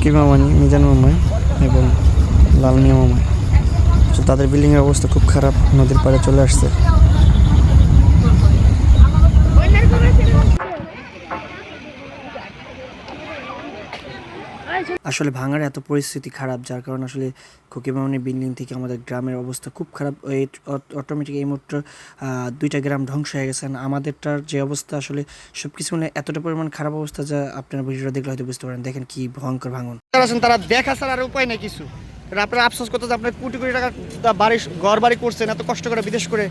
কি মামানি মিজান মামাই এবং লালমিয়া মামাই। তো তাদের বিল্ডিংয়ের অবস্থা খুব খারাপ, নদীর পাড়ে চলে আসছে। আসলে ভাঙার এত পরিস্থিতি খারাপ, যার কারণে আসলে খুকিমামনি বিল্ডিং থেকে আমাদের গ্রামের অবস্থা খুব খারাপ। এই অটোমেটিক এই মুহূর্তে দুইটা গ্রাম ধ্বংস হয়ে গেছে। আমাদেরটার যে অবস্থা আসলে সব কিছু মানে এতটা পরিমাণ খারাপ অবস্থা যা আপনারা ভিডিওটা দেখলে হয়তো বুঝতে পারেন। দেখেন কি ভয়ঙ্কর ভাঙন। তারা দেখা ছাড়া আর উপায় নেই কিছু। আপনারা আফসোস করতে আপনার কোটি কোটি টাকা বাড়ি, ঘর বাড়ি করছেন, এত কষ্ট করে বিদেশ করে।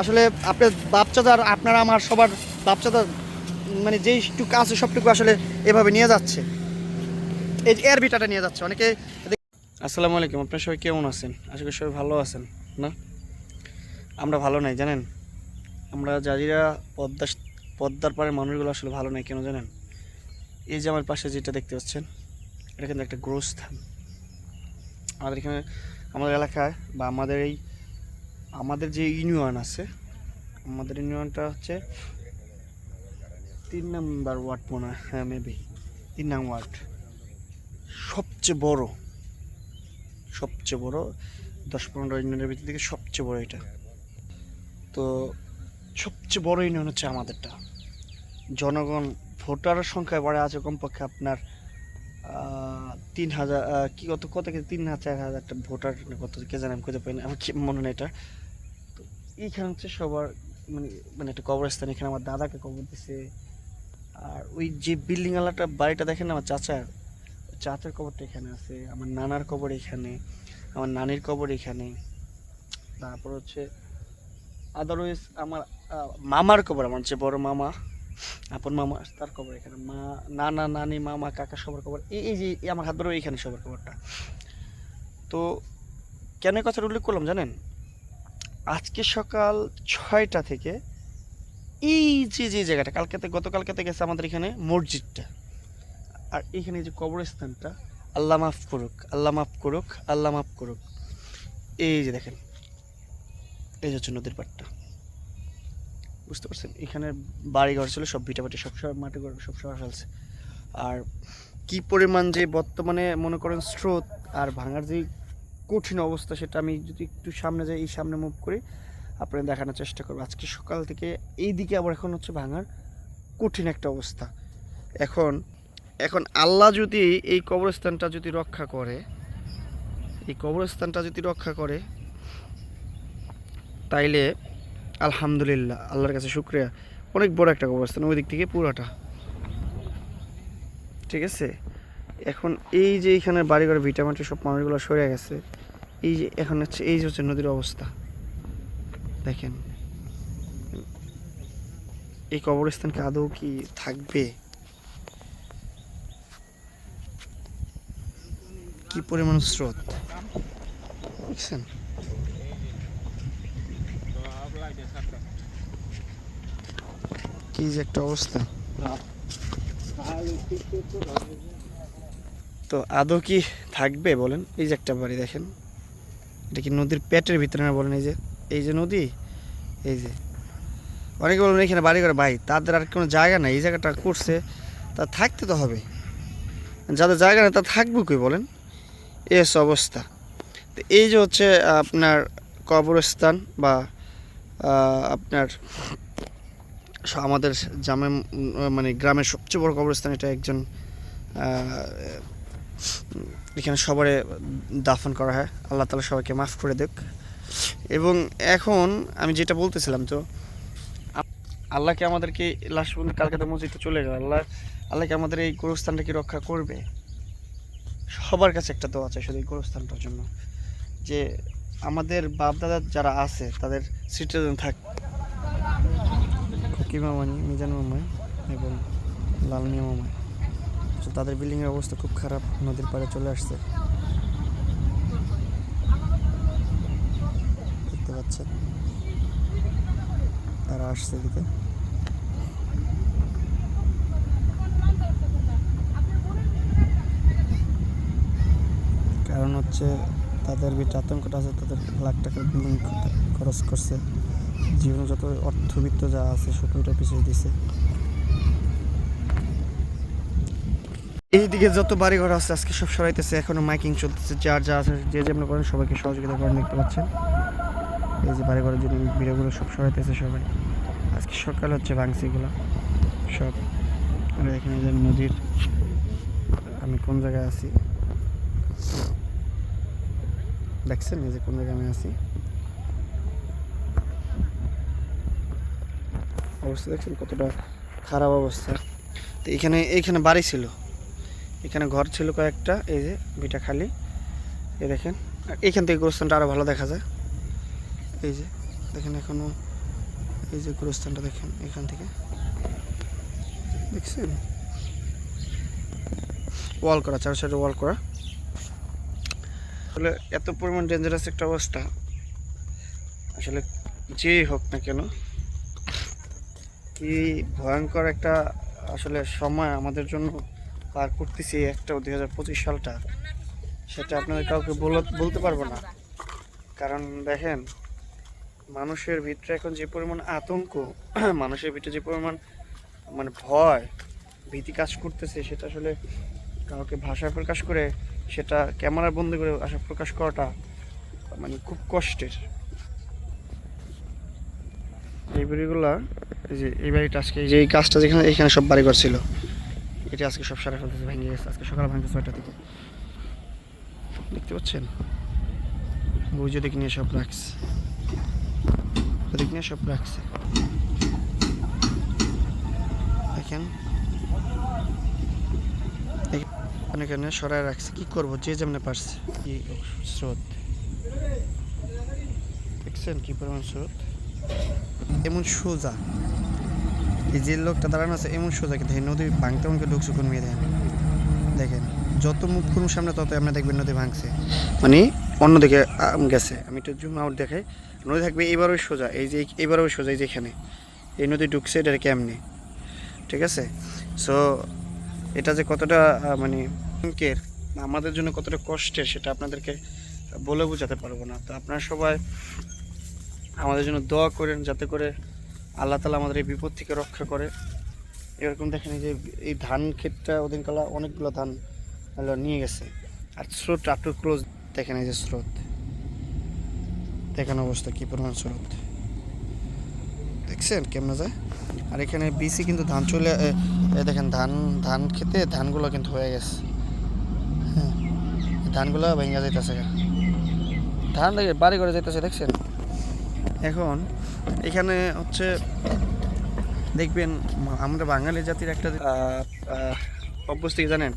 আসলে আপনার বাপচাদার, আপনারা আমার সবার বাপচাদার মানে যেইটুকু আছে সবটুকু আসলে এভাবে নিয়ে যাচ্ছে। বিটাটা নিয়ে যাচ্ছে, অনেকে আসসালামু আলাইকুম, আপনার সবাই কেমন আছেন? আশা করি সবাই ভালো আছেন, না? আমরা ভালো নাই, জানেন? আমরা যারা পদ্মা পদ্মার পাড়ের মানুষগুলো আসলে ভালো নাই, কেন জানেন? এই যে আমার পাশে যেটা দেখতে পাচ্ছেন, এটা কিন্তু একটা গ্রোস্থান। আমাদের এখানে আমাদের এলাকায় বা আমাদের এই আমাদের যে ইউনিয়ন আছে, আমাদের ইউনিয়নটা হচ্ছে তিন নাম্বার ওয়ার্ড মনে হয় হ্যাঁ মেবি তিন নাম ওয়ার্ড সবচেয়ে বড় সবচেয়ে বড় দশ পনেরো ইউনিয়নের ভিতর থেকে সবচেয়ে বড় এটা। তো সবচেয়ে বড় ইউনিয়ন হচ্ছে আমাদেরটা। জনগণ ভোটার সংখ্যায় বাড়ে আছে কমপক্ষে আপনার তিন হাজার কি কত কত তিন হাজার, চার হাজার একটা ভোটার কত, কে জানে আমি খুঁজে পাই না, আমার মনে নেই এটা। তো এইখানে হচ্ছে সবার মানে মানে একটা কবরস্থান, এখানে আমার দাদাকে কবর দিছে। আর ওই যে বিল্ডিং ওয়ালাটা বাড়িটা দেখেন আমার চাচার? চাচার কবরটা এখানে আছে, আমার নানার কবর এখানে, আমার নানির কবর এখানে। তারপর হচ্ছে আদারওয়াইজ আমার মামার কবর, আমার যে বড় মামা, আপন মামা, তার কবর এখানে। মা, নানা, নানি, মামা, কাকা সবার কবর। এই যে আমার হাত বড় এইখানে সবার কবরটা। তো কেন কথাটা উল্লেখ করলাম জানেন? আজকে সকাল ছয়টা থেকে এই যে যে জায়গাটা, কালকেতে, গতকালকেতে গেছে আমাদের এখানে মসজিদটা। আর এখানে যে কবরস্থানটা, আল্লাহ মাফ করুক, আল্লাহ মাফ করুক, আল্লাহ মাফ করুক। এই যে দেখেন, এই হচ্ছে নদীর পাড়টা। বুঝতে পারছেন? এখানে বাড়ি ঘর ছিল, সব ভিটামাটি সব সব মাটি ঘর, সব সব ফেলছে আর কি পরিমাণ যে বর্তমানে মনে করেন স্রোত আর ভাঙার যে কঠিন অবস্থা, সেটা আমি যদি একটু সামনে যাই, এই সামনে মুভ করি, আপনাদের দেখানোর চেষ্টা করব। আজকে সকাল থেকে এই দিকে আবার এখন হচ্ছে ভাঙার কঠিন একটা অবস্থা। এখন এখন আল্লাহ যদি এই কবরস্থানটা যদি রক্ষা করে, এই কবরস্থানটা যদি রক্ষা করে, তাইলে আলহামদুলিল্লাহ, আল্লাহর কাছে শুক্রিয়া। অনেক বড় একটা কবরস্থান, ওই দিক থেকে পুরোটা। ঠিক আছে? এখন এই যে এইখানে বাড়িঘর, ভিটামাটি সব মানুষগুলো সরে গেছে, এই যে এখন হচ্ছে, এই যে হচ্ছে নদীর অবস্থা। দেখেন, এই কবরস্থান কি আদৌ কি থাকবে? কি পরিমাণ স্রোত? বুঝছেন? কি যে একটা অবস্থা। তো আদৌ কি থাকবে বলেন? এই যে একটা বাড়ি দেখেন। এটা কি নদীর পেটের ভিতরে না বলেন এই যে? এই যে নদী, এই যে। অনেকে বলবেন এখানে বাড়ি করে ভাই, তাদের আর কোনো জায়গা নেই, এই জায়গাটা করছে, তা থাকতে তো হবে। যাদের জায়গা নেই, তা থাকবে কই বলেন? হচ্ছে অবস্থা। তো এই যে হচ্ছে আপনার কবরস্থান বা আপনার আমাদের জামে মানে গ্রামের সবচেয়ে বড় কবরস্থান এটা একজন এখানে সবারে দাফন করা হয়। আল্লাহ তালা সবাইকে মাফ করে দেখ এবং এখন আমি যেটা বলতেছিলাম তো আল্লাহকে আমাদেরকে লাস্ট কালকে তো মসজিদে চলে গেল? আল্লাহ আল্লাহকে আমাদের এই গোরস্থানটাকে রক্ষা করবে? সবার কাছে একটা দোয়া আছে শুধু এই গোরস্থানটার জন্য, যে আমাদের বাপ দাদা যারা আছে, তাদের যেন থাক। খুকি মামানি, মিজান মামাই এবং লাল মিয়া মামাই। তো তাদের বিল্ডিংয়ের অবস্থা খুব খারাপ, নদীর পাড়ে চলে আসছে। দেখতে পাচ্ছেন? তারা আসছে এদিকে। কারণ হচ্ছে তাদের যে আতঙ্কটা আছে, তাদের লাখ টাকার বিল্ডিং খরচ করছে। জীবনে যত অর্থবিত্ত যা আছে, সবটা পিছিয়ে দিছে। এইদিকে যত বাড়ি ঘর আছে, আজকে সব সরাইতেছে, এখনও মাইকিং চলতেছে, যার যা আছে, যে যেমন করেন, সবাইকে সহযোগিতা করেন দেখতে পাচ্ছেন। এই যে বাড়ি ঘরের জন্য ভিডিওগুলো সব সরাইতেছে সবাই। আজকে সকাল হচ্ছে ভাঙছিগুলো সব এখানে যে নদীর, আমি কোন জায়গায় আছি? দেখছেন? এই যে কোন জায়গায় আমি আছি। অবস্থা দেখছেন? কতটা খারাপ অবস্থা। তো এখানে এইখানে বাড়ি ছিল। এখানে ঘর ছিল কয়েকটা, এই যে বিটা খালি। এই দেখেন এইখান থেকে গোরস্থানটা আরও ভালো দেখা যায়। এই যে, দেখেন এখনও এই যে গোরস্থানটা দেখেন এখান থেকে। দেখছেন? ওয়াল করা, চার সাইডে ওয়াল করা। আসলে এত পরিমাণ ডেঞ্জারাস একটা অবস্থা। আসলে যেই হোক না কেন, কি ভয়ঙ্কর একটা আসলে সময় আমাদের জন্য পার করতেছি একটা দুই হাজার পঁচিশ সালটা, সেটা আপনাদের কাউকে বল- বলতে পারব না। কারণ দেখেন, মানুষের ভিতরে এখন যে পরিমাণ আতঙ্ক, মানুষের ভিতরে যে পরিমাণ মানে ভয়, ভীতি কাজ করতেছে, সেটা আসলে কাউকে ভাষায় প্রকাশ করে সেটা ক্যামেরা বন্ধ করে আসা প্রকাশ করাটা মানে খুব কষ্টের। এই বাড়িগুলা এই যে, এই বাড়িটা আজকে, এই যে, এই গাছটা যেখানে, এখানে সব বাড়ি ছিল, এটা আজকে সব সারা ফেলতেছে, ভেঙে গেছে, আজকে সকালে ভাঙছে ছয়টা থেকে দেখতে পাচ্ছেন? বুঝে দেখি নিয়ে সব রাখছে। ওদিক নিয়ে সব রাখছে। দেখেন এখানে সরাই রাখছে। কি করব? যে যেমনে পারছে। কি স্রোত? দেখছেন কি পরিমাণ স্রোত? এমন সোজা। এই যে লোকটা দাঁড়ানো আছে, এমন সোজা কিন্তু নদী ভাঙতে ভাঙতে ঢুকছে কোন মেয়ে দেখেন দেখেন, যত মুখ করুন সামনে তত আপনি দেখবেন নদী ভাঙছে। মানে অন্যদিকে গেছে। আমি একটু জুম আউট দেখাই। নদী থাকবে এবারও সোজা। এই যে, এবারও সোজা এই যে এখানে এই নদী ঢুকছে এটা কেমনি? ঠিক আছে? সো এটা যে কতটা মানে অঙ্কের, আমাদের জন্য কতটা কষ্টের সেটা আপনাদেরকে বলে বোঝাতে পারব না। তো আপনারা সবাই আমাদের জন্য দোয়া করেন যাতে করে আল্লাহ তালা আমাদের এই বিপদ থেকে রক্ষা করে। এরকম দেখেন যে, এই ধান ক্ষেতটা ওদিন কালা অনেকগুলো ধান নিয়ে গেছে। আর স্রোত আটটু ক্লোজ দেখেন এই যে স্রোত। দেখেন অবস্থা কী পরিমাণ স্রোত। দেখছেন? কেমন যায়? আর এখানে বিসি কিন্তু ধান চলে দেখেন ধান ধান খেতে ধানগুলো কিন্তু হয়ে গেছে। হ্যাঁ ধানগুলো ভেঙে যাইতেছে ধান দেখে বাড়ি করে যাইতেছে, দেখছেন? এখন এখানে হচ্ছে দেখবেন আমরা বাঙালি জাতির একটা অভ্যস্ত জানেন?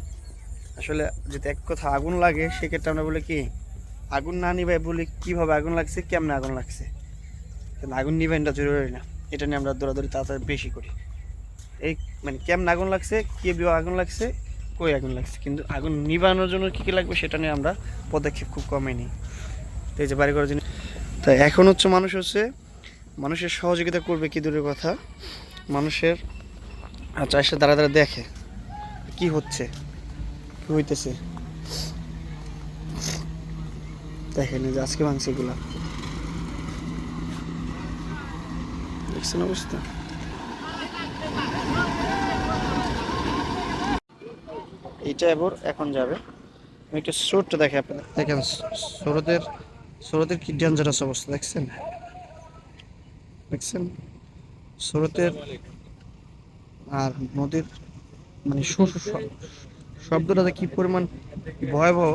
আসলে যদি এক কথা আগুন লাগে, সেক্ষেত্রে আমরা বলি কি, আগুন না নিভাই বলি কীভাবে আগুন লাগছে, কেমন আগুন লাগছে। আগুন নিভাইনটা জরুরি না। এটা নিয়ে আমরা দৌড়াদৌড়ি তাড়াতাড়ি বেশি করি। এই মানে কেমন আগুন লাগছে, কে বিয়ে আগুন লাগছে, কই আগুন লাগছে, কিন্তু আগুন নিভানোর জন্য কী কী লাগবে সেটা নিয়ে আমরা পদক্ষেপ খুব কমই নিই। তো এই যে বাড়ি করার জন্য তা এখন হচ্ছে মানুষ হচ্ছে, মানুষের সহযোগিতা করবে কি দূরের কথা, মানুষের এসে দাঁড়া দাঁড়া দেখে কি হচ্ছে, কি হইতেছে। দেখেন আজকে ভাঙছে এগুলা। দেখছেন অবস্থা এইটা এবার এখন যাবে। আমি একটু স্রোতটা দেখে আপনাদের। দেখেন স্রোতের স্রোতের কি ডেঞ্জারাস অবস্থা দেখছেন? দেখছেন? স্রোতের আর নদীর মানে শো- শো- শো- শব্দটা কি পরিমাণ ভয়াবহ।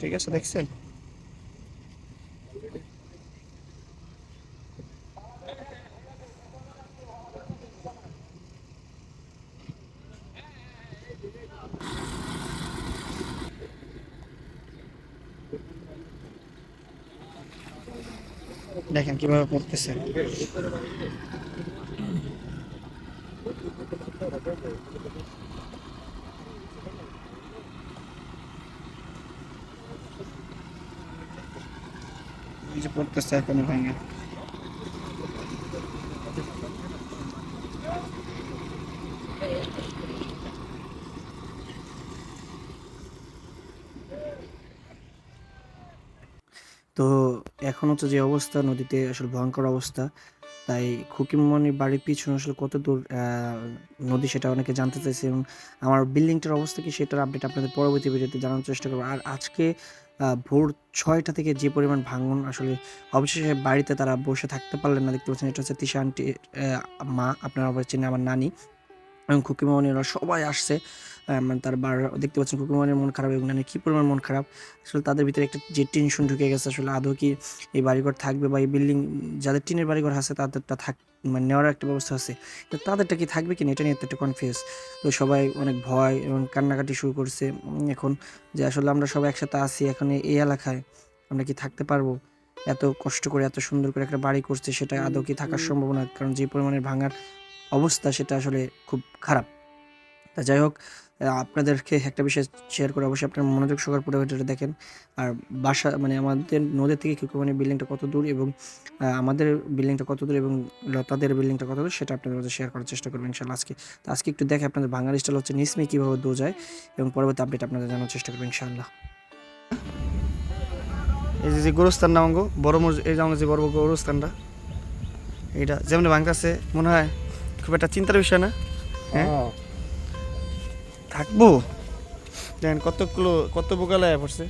ঠিক আছে দেখছেন? দেখেন কীভাবে পড়তেছে। পড়তেছে এখনও ভেঙে। তো এখন হচ্ছে যে অবস্থা, নদীতে আসলে ভয়ঙ্কর অবস্থা। তাই খুকিমনির বাড়ির পিছনে আসলে কত দূর নদী সেটা অনেকে জানতে চাইছে এবং আমার বিল্ডিংটার অবস্থা কি সেটার আপডেট আপনাদের পরবর্তী ভিডিওতে জানার চেষ্টা করব। আর আজকে ভোর ছয়টা থেকে যে পরিমাণ ভাঙন আসলে অবশেষে বাড়িতে তারা বসে থাকতে পারলেন না, দেখতে পাচ্ছেন এটা হচ্ছে তিশা আন্টি মা, আপনারা অবশ্যই চেনে আমার নানি। এবং খুকিমনিরা সবাই আসছে মানে তার বার দেখতে পাচ্ছেন খুকিমনির মন খারাপ এবং কী পরিমাণ মন খারাপ। আসলে তাদের ভিতরে একটা যে টেনশন ঢুকে গেছে আসলে আদৌ কি এই বাড়িঘর থাকবে বা এই বিল্ডিং যাদের টিনের বাড়িঘর আছে তাদেরটা থাক মানে নেওয়ার একটা ব্যবস্থা আছে। তো তাদেরটা কি থাকবে কিনা এটা নিয়ে তো একটু কনফিউজ তো সবাই অনেক ভয় এবং কান্নাকাটি শুরু করছে এখন যে আসলে আমরা সবাই একসাথে আছি এখন এই- এই এলাকায় আমরা কি থাকতে পারব? এত কষ্ট করে এত সুন্দর করে একটা বাড়ি করছে সেটা আদৌ কি থাকার সম্ভাবনা? কারণ যে পরিমাণের ভাঙার অবস্থা সেটা আসলে খুব খারাপ। তা যাই হোক আপনাদেরকে একটা বিষয় শেয়ার করে অবশ্যই আপনার মনোযোগ সহকারে পুরো দেখেন। আর বাসা মানে আমাদের নদী থেকে কিউকুমানি বিল্ডিংটা কত দূর এবং আমাদের বিল্ডিংটা কত দূর এবং লতাদের বিল্ডিংটা কত দূর সেটা আপনাদের মধ্যে শেয়ার করার চেষ্টা করবেন ইনশাল্লাহ আজকে। তো আজকে একটু দেখে আপনাদের বাঙালি স্টাইল হচ্ছে নিসমি কীভাবে দো যায় এবং পরবর্তী আপডেট আপনাদের জানার চেষ্টা করবেন ইনশাল্লাহ এই যে যে গোরস্থান নামাঙ্গ বড় মসজিদ, এই যে বড় গোরস্থানটা, এইটা যেমন ভাঙতেছে, মনে হয় খুব একটা চিন্তার বিষয় না হ্যাঁ? থাকব। দেখেন কতগুলো কত বোকালায় পড়ছে।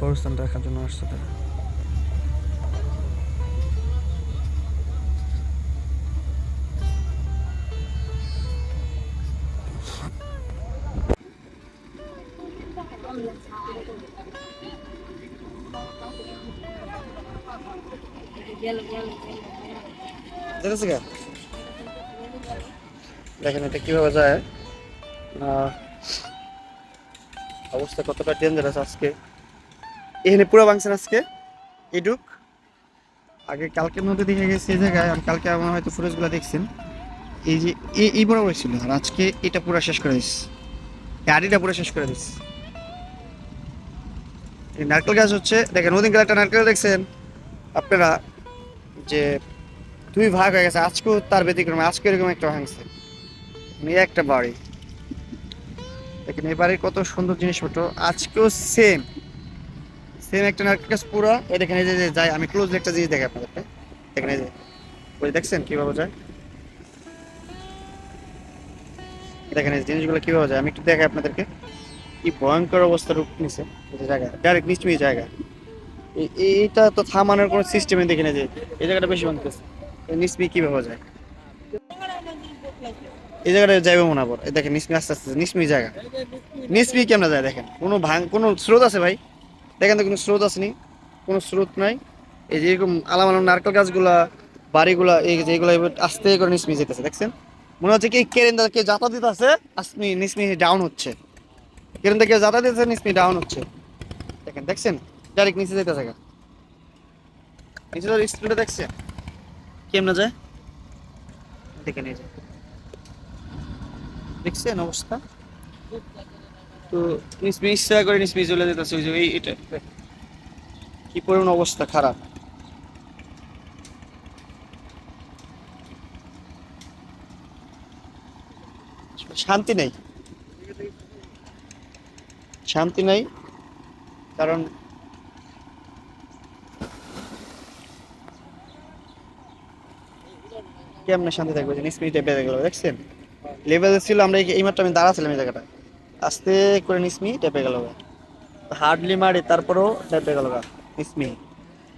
কবরস্থান রাখার জন্য আসছে তারা। দেখেছে গা। দেখেন এটা কীভাবে যায়। অবস্থা কতটা ডেঞ্জারাস আজকে। এখানে পুরো ভাঙছেন আজকে। এডুক আগে কালকে নদী দেখে গেছে এই জায়গায়। আর কালকে আমার হয়তো ফুটেজগুলো দেখছেন। এই যে, এই- বরাবর ছিল। আর আজকে এটা পুরো শেষ করে দিস। গাড়িটা পুরো শেষ করে দিস। এই নারকেল গাছ হচ্ছে, দেখেন ওদিন একটা নারকেল দেখছেন। আপনারা যে দুই ভাগ হয়ে গেছে। আজকেও তার ব্যতিক্রম আজকে এরকম একটা ভাঙছে। এই একটা বাড়ি। দেখেন, এই বাড়ির কত সুন্দর জিনিসপত্র। আজকেও সেম সেম একটা নারকেল গাছ পুরো। এই দেখেন, এই যে যে, যাই, আমি ক্লোজ একটা জিনিস দেখে আপনাদেরকে। দেখেন, এই যে, ওই দেখছেন কীভাবে যায়? দেখেন, এই জিনিসগুলো কীভাবে যায়? আমি একটু দেখাই আপনাদেরকে। কি ভয়ঙ্কর অবস্থা রূপ নিছে। জায়গা ডাইরেক্ট নিচমি জায়গা। এই- এইটা তো থামানোর কোনো সিস্টেমে দেখি না যে, এই জায়গাটা বেশি ভাঙতেছে। নিসমি কীভাবে যায়? এই জায়গাটা যাইবে মনে এই দেখেন নিসমি আস্তে আস্তে, নিসমি জায়গা। নিসমি কেমন যায় দেখেন? কোনো ভাঙ, কোনো স্রোত আছে ভাই? দেখেন তো কোনো স্রোত আসেনি কোনো স্রোত নাই। এই যে এরকম আলাম আলাম নারকেল গাছগুলা, বাড়িগুলা, এই যে এগুলো এবার আস্তে করে নিসমি যেতেছে, দেখছেন? মনে হচ্ছে কি কেরেন্দা কে যাতা দিতে আছে আসমি নিসমি ডাউন হচ্ছে। কেরেন্দা কে যাতা দিতেছে, নিসমি ডাউন হচ্ছে। দেখেন, দেখছেন? ডাইরেক্ট নিচে যেতেছে নিচে তো স্পিডে দেখছেন? কেমনে যায় দেখেন এই যে দেখছেন অবস্থা? তো নিসমি ইচ্ছা করে নিসমি চলে যেতেছে ওই যে এই এটা। কি পরিমাণ অবস্থা খারাপ। শান্তি নেই। শান্তি নেই কারণ কেমনে শান্তি থাকবে? যে নিসমিটা বেড়ে গেল, দেখছেন? লেভেলে ছিল আমরা এই- এইমাত্র আমি দাঁড়াছিলাম এই জায়গাটা আস্তে করে নিসমি টেপে গেল হার্ডলি মারি, তারপরেও টেপে গেল নিসমি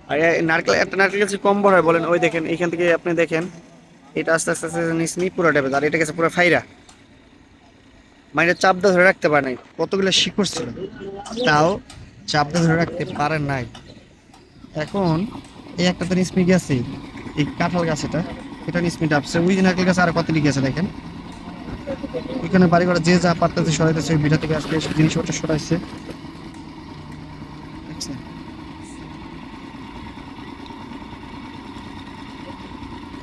আর নারকেল, একটা নারকেল গাছ কম বড় হয়, বলেন, ওই দেখেন, এইখান থেকে আপনি দেখেন, এটা আস্তে আস্তে আস্তে নিসমি পুরো টেপে আর এটা গেছে পুরো ফাইরা। মানে চাপটা ধরে রাখতে পারে নাই। কতগুলো শিকড় ছিল। তাও চাপটা ধরে রাখতে পারে নাই। এখন এই একটা তো নিসমি গেছে, এই কাঁঠাল গাছ এটা। এটা নিসমি ডাবছে ওই যে নারকেল গাছ আর কত গেছে দেখেন। ওইখানে বাড়ি ঘরে যে যা পারতেছে সরাইতেছে, ওই বিটা থেকে এসব জিনিসপত্র সরাইছে।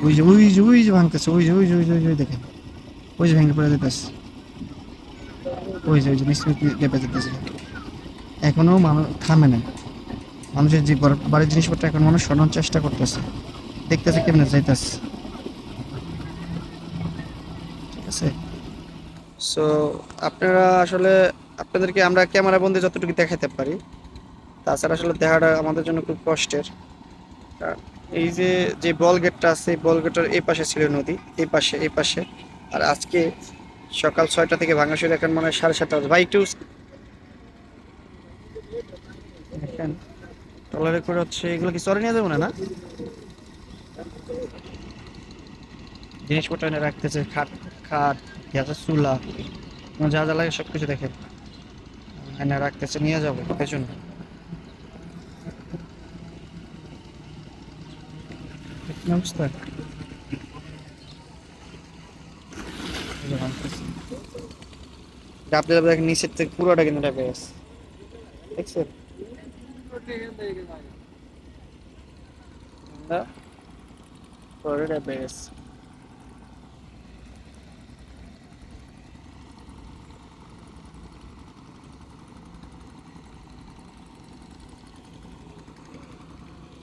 ওই যে ওই যে ওই যে ভাঙতেছে, ওই যে ওই যে ওই যে ওই যে দেখেন। ওই যে ভেঙে পড়ে যেতেছে। ওই যে ওই যে নিশ্চিত লেপে যেতেছে। এখনও মানুষ থামে না মানুষের যে বাড়ির জিনিসপত্র এখন মানুষ সরানোর চেষ্টা করতেছে। দেখতেছে কেমনে যাইতেছে ঠিক আছে সো আপনারা আসলে, আপনাদেরকে আমরা ক্যামেরা বন্দি যতটুকু দেখাতে পারি। তাছাড়া আসলে দেখাটা আমাদের জন্য খুব কষ্টের। এই যে যে বল গেটটা আছে বল গেটের এই পাশে ছিল নদী, এই পাশে এই পাশে। আর আজকে সকাল ছয়টা থেকে ভাঙা শুরু, এখন মনে সাড়ে সাতটা বাজে। ভাই, একটু দেখেন ট্রলারে করে হচ্ছে, এগুলো কি চরে নিয়ে যাব না না? জিনিসপত্র এনে রাখতেছে, খাট খাট। গ্যাসের চুলা। আমার যা যা লাগে সব কিছু দেখেন এনে রাখতেছে, নিয়ে যাব পেছনে কি অবস্থা নিচের থেকে পুরোটা কিন্তু ডাবে গেছে। দেখছেন না পুরোটা ডাবে গেছে।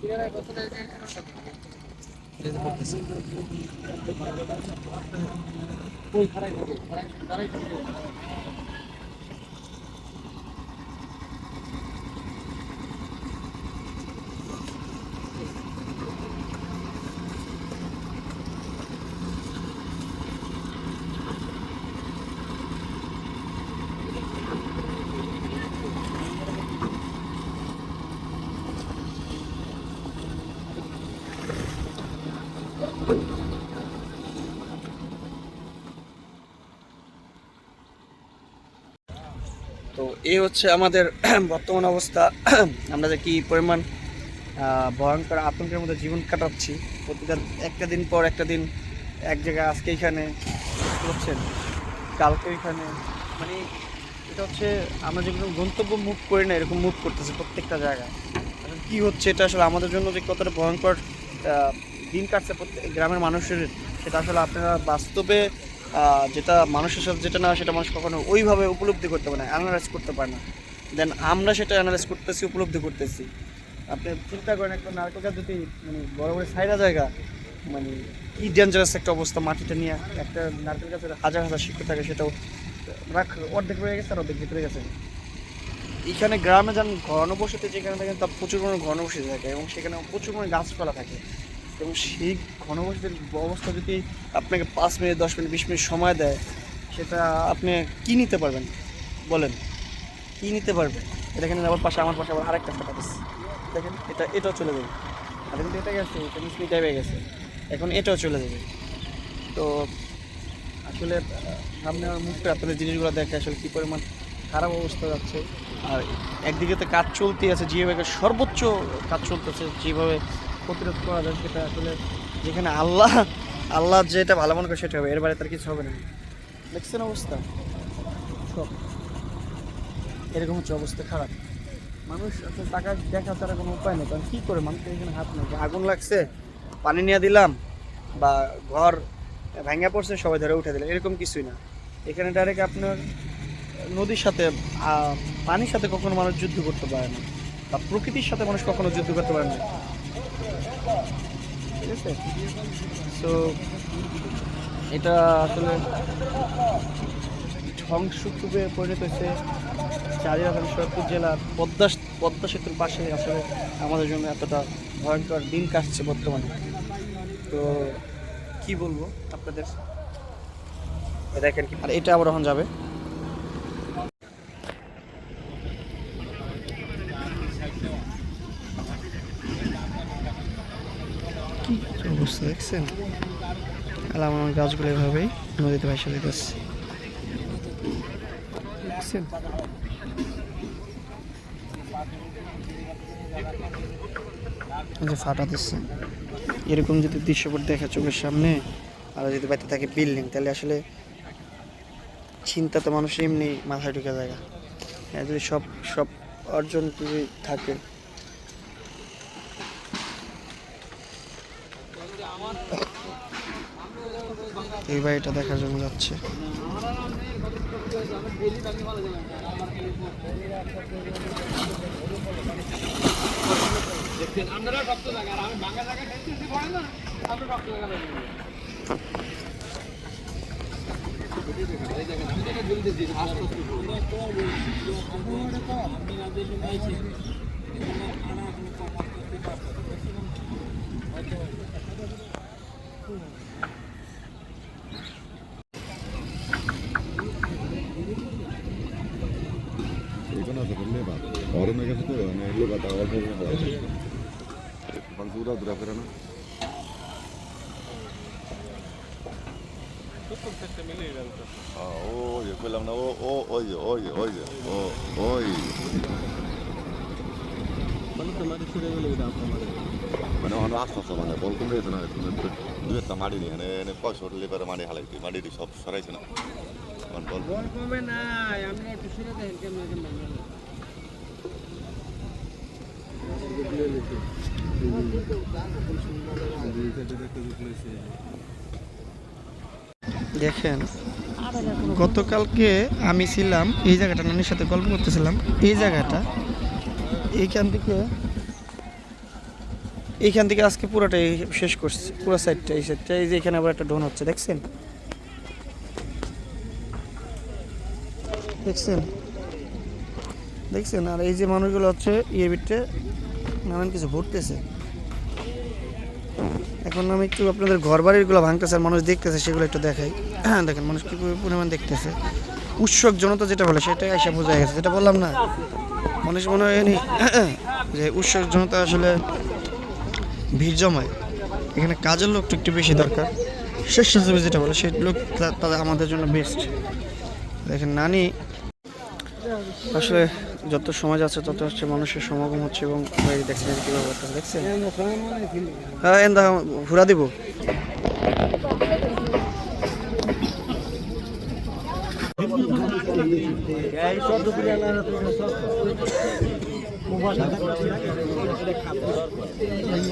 তো এই হচ্ছে আমাদের বর্তমান অবস্থা। আমরা যে কী পরিমাণ ভয়ঙ্কর আতঙ্কের মধ্যে জীবন কাটাচ্ছি। প্রতিটা একটা দিন পর একটা দিন, এক জায়গায় আজকে এখানে পারছেন কালকে এখানে মানে এটা হচ্ছে আমরা যেগুলো গন্তব্য মুভ করি না, এরকম মুভ করতেছে প্রত্যেকটা জায়গায়। কি হচ্ছে এটা আসলে আমাদের জন্য যে কতটা ভয়ঙ্কর দিন কাটছে প্রত্যেক গ্রামের মানুষের, সেটা আসলে আপনারা বাস্তবে যেটা মানুষের সাথে যেটা না সেটা মানুষ কখনো ওইভাবে উপলব্ধি করতে পারে না অ্যানালাইজ করতে পারে না। দেন আমরা সেটা অ্যানালাইজ করতেছি, উপলব্ধি করতেছি। আপনি চিন্তা করেন, একটা নারকেল গাছ যদি মানে বড় বড় সাইডা জায়গা মানে কি ডেঞ্জারাস একটা অবস্থা মাটিটা নিয়ে একটা নারকেল গাছের হাজার হাজার শিক্ষক থাকে, সেটাও রাখ, অর্ধেক রয়ে গেছে আর অর্ধেক ভিতরে গেছে। এখানে গ্রামে যান ঘনবসতি যেখানে থাকেন তার প্রচুর পরিমাণে ঘনবসতি থাকে এবং সেখানে প্রচুর পরিমাণে গাছপালা থাকে। এবং সেই ঘনবসতির অবস্থা যদি আপনাকে পাঁচ মিনিট, দশ মিনিট, বিশ মিনিট সময় দেয়, সেটা আপনি কী নিতে পারবেন? বলেন। কি নিতে পারবেন? এটা এখানে আবার পাশে, আমার পাশে আবার আরেকটা ফাটা আছে। দেখেন, এটা, এটাও চলে যাবে। আর কিন্তু এটা গেছে এটা মিসলি টাইপে গেছে। এখন এটাও চলে যাবে। তো আসলে সামনে আমার মুখটা, আপনাদের জিনিসগুলো দেখে আসলে কী পরিমাণ খারাপ অবস্থা যাচ্ছে। আর একদিকে তো কাজ চলতেই আছে, যেভাবে সর্বোচ্চ কাজ চলতেছে, যেভাবে প্রতিরোধ করা যায় সেটা আসলে যেখানে আল্লাহ আল্লাহ যেটা ভালো মনে করে সেটা হবে, এর বাইরে তার কিছু হবে না। দেখছেন অবস্থা? সব। এরকম হচ্ছে অবস্থা, খারাপ। মানুষ আসলে টাকা দেখা তারা কোনো উপায় নেই, কারণ কী করে? মানুষের এখানে হাত নেই। আগুন লাগছে, পানি নিয়ে দিলাম, বা ঘর ভেঙে পড়ছে, সবাই ধরে উঠে দিলাম, এরকম কিছুই না। এখানে ডাইরেক্ট আপনার নদীর সাথে পানির সাথে কখনো মানুষ যুদ্ধ করতে পারে না, বা প্রকৃতির সাথে মানুষ কখনো যুদ্ধ করতে পারে না। ঠিক আছে তো এটা আসলে ধ্বংসস্তূপে পরিণত হয়েছে চারিয়াখান সৈয়দপুর জেলার পদ্মা পদ্মা সেতুর পাশে আসলে আমাদের জন্য এতটা ভয়ঙ্কর দিন কাটছে বর্তমানে। তো কি বলব আপনাদের? দেখেন কি আর এটা আবার এখন যাবে কি অবস্থা দেখছেন আর আমার গাছগুলো এভাবেই নদীতে ভাসা দিতেছে। দেখছেন? যে ফাটা দিচ্ছে। এরকম যদি দৃশ্যপট দেখা চোখের সামনে, আর যদি বাড়িতে থাকে বিল্ডিং, তাহলে আসলে চিন্তা তো মানুষ এমনি মাথায় ঢুকে জায়গা হ্যাঁ যদি সব সব অর্জন যদি থাকে এই বাড়িটা দেখার জন্য যাচ্ছে গেছে না দুই একটা মাটি নিয়ে এনে এনে পয়সা উঠলে এবারে মাটি হালাইতে মাটি সব সরাইছে না দেখেন গতকালকে আমি ছিলাম এই জায়গাটা নানির সাথে গল্প করতেছিলাম এই জায়গাটা এইখান থেকে এইখান থেকে আজকে পুরোটাই শেষ করছে, পুরো সাইডটা এই সাইডটা এই যে এখানে আবার একটা ডোন হচ্ছে, দেখছেন? দেখছেন? দেখছেন? আর এই যে মানুষগুলো হচ্ছে ইয়ে বিটে, নানান কিছু ভরতেছে এখন আমি একটু আপনাদের ঘর বাড়িগুলো ভাঙতেছে, আর মানুষ দেখতেছে, সেগুলো একটু দেখাই। হ্যাঁ দেখেন, মানুষ কি পরিমাণ দেখতেছে। উৎসব জনতা যেটা বলে, সেটাই এসে বোঝা গেছে, যেটা বললাম না। মানুষ মনে হয়নি যে উৎসব জনতা আসলে ভিড় জমায়। এখানে কাজের লোকটা একটু বেশি দরকার। স্বেচ্ছাসেবী যেটা বলে, সেই লোক তাদের আমাদের জন্য বেস্ট দেখেন নানি, আসলে যত সমাজ আছে, তত হচ্ছে মানুষের সমাগম হচ্ছে এবং দেখছেন কীভাবে দেখছেন? হ্যাঁ এন্দা ঘুরা দিব।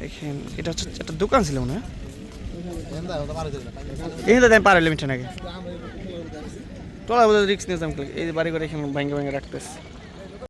দেখেন এটা হচ্ছে একটা দোকান ছিল মনে তো আমি পারে লিমিটে নাকি? তোলা বোধহয় রিক্স এই বাড়ি করে এখানে ভাঙ্গে ভাঙ্গে রাখতেছে।